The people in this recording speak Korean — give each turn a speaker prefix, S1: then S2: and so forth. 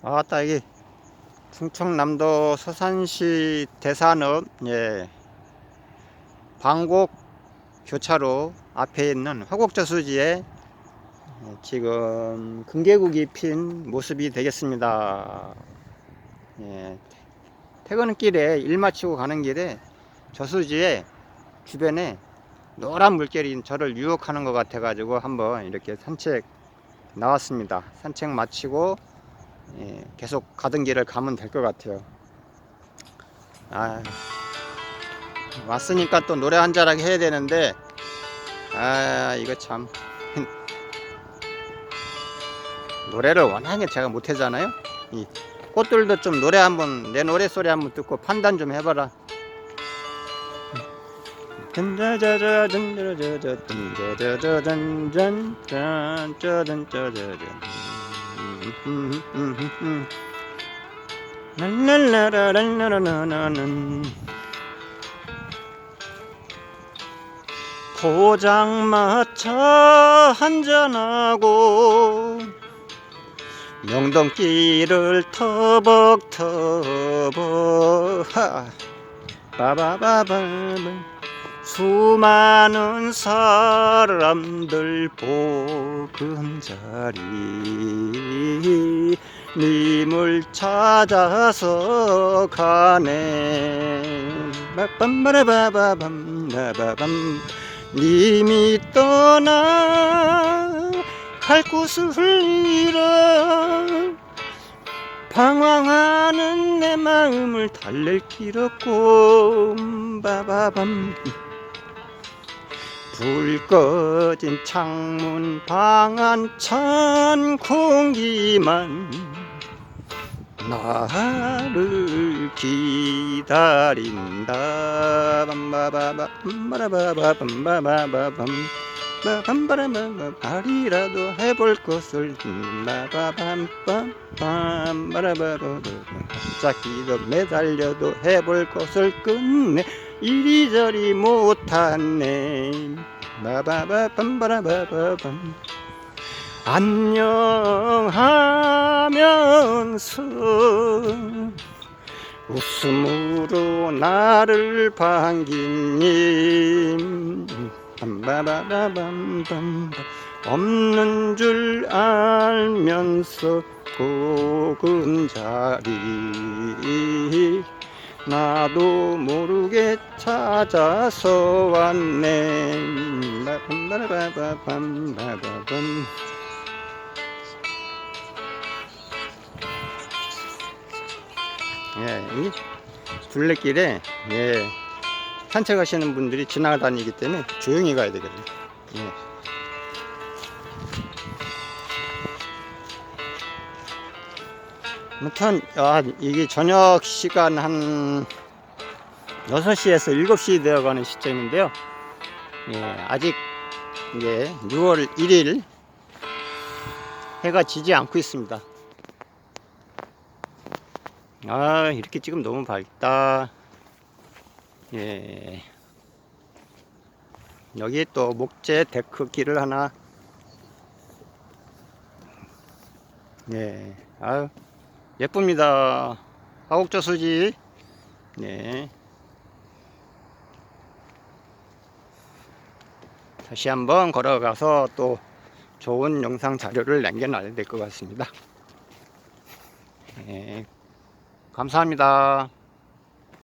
S1: 아따 여기 충청남도 서산시 대산읍 예 방곡 교차로 앞에 있는 화곡저수지에 예, 지금 금계국이 핀 모습이 되겠습니다. 예, 퇴근길에 일 마치고 가는 길에 저수지에 주변에 노란 물결이 저를 유혹하는 것 같아 가지고 한번 이렇게 산책 나왔습니다. 산책 마치고 예, 계속 가던 길을 가면 될 것 같아요. 아, 왔으니까 또 노래 한 자락 해야 되는데, 아, 이거 참. 노래를 워낙에 제가 못하잖아요. 이 꽃들도 좀 노래 한번, 내 노래 소리 한번 듣고 판단 좀 해봐라. 포장마차 한잔하고 명동길을 터벅터벅 하 빠바바바바 수많은 사람들 보금자리. 님을 찾아서 가네. 님이 떠나 갈 곳을 잃어 방황하는 내 마음을 달랠 길 없고. 바바밤 불 꺼진 창문 방안 찬 공기만 나를 기다린다. 밤바바바 밤바라바바 밤바바바밤 밤바라바바 발이라도 해볼 것을. 바바밤밤 밤 바라바바 잡기도 매달려도 해볼 것을. 끝내 이리저리 못하네. 바바바 밤바라바바밤. 안녕하면서 웃음으로 나를 반긴 님 밤바라밤밤 없는 줄 알면서 고금자리. 나도 모르게 찾아서 왔네. 밤바라바밤바바밤 예, 이 둘레길에 예, 산책하시는 분들이 지나다니기 때문에 조용히 가야 되거든요. 예. 아무튼 아, 이게 저녁 시간 한 6시에서 7시 되어가는 시점인데요. 예, 아직 이제 6월 1일 해가 지지 않고 있습니다. 아 이렇게 지금 너무 밝다 예. 여기 또 목재 데크 길을 하나. 예 아유 예쁩니다. 하옥저수지. 네. 다시 한번 걸어가서 또 좋은 영상 자료를 남겨놔야 될 것 같습니다. 예. 감사합니다.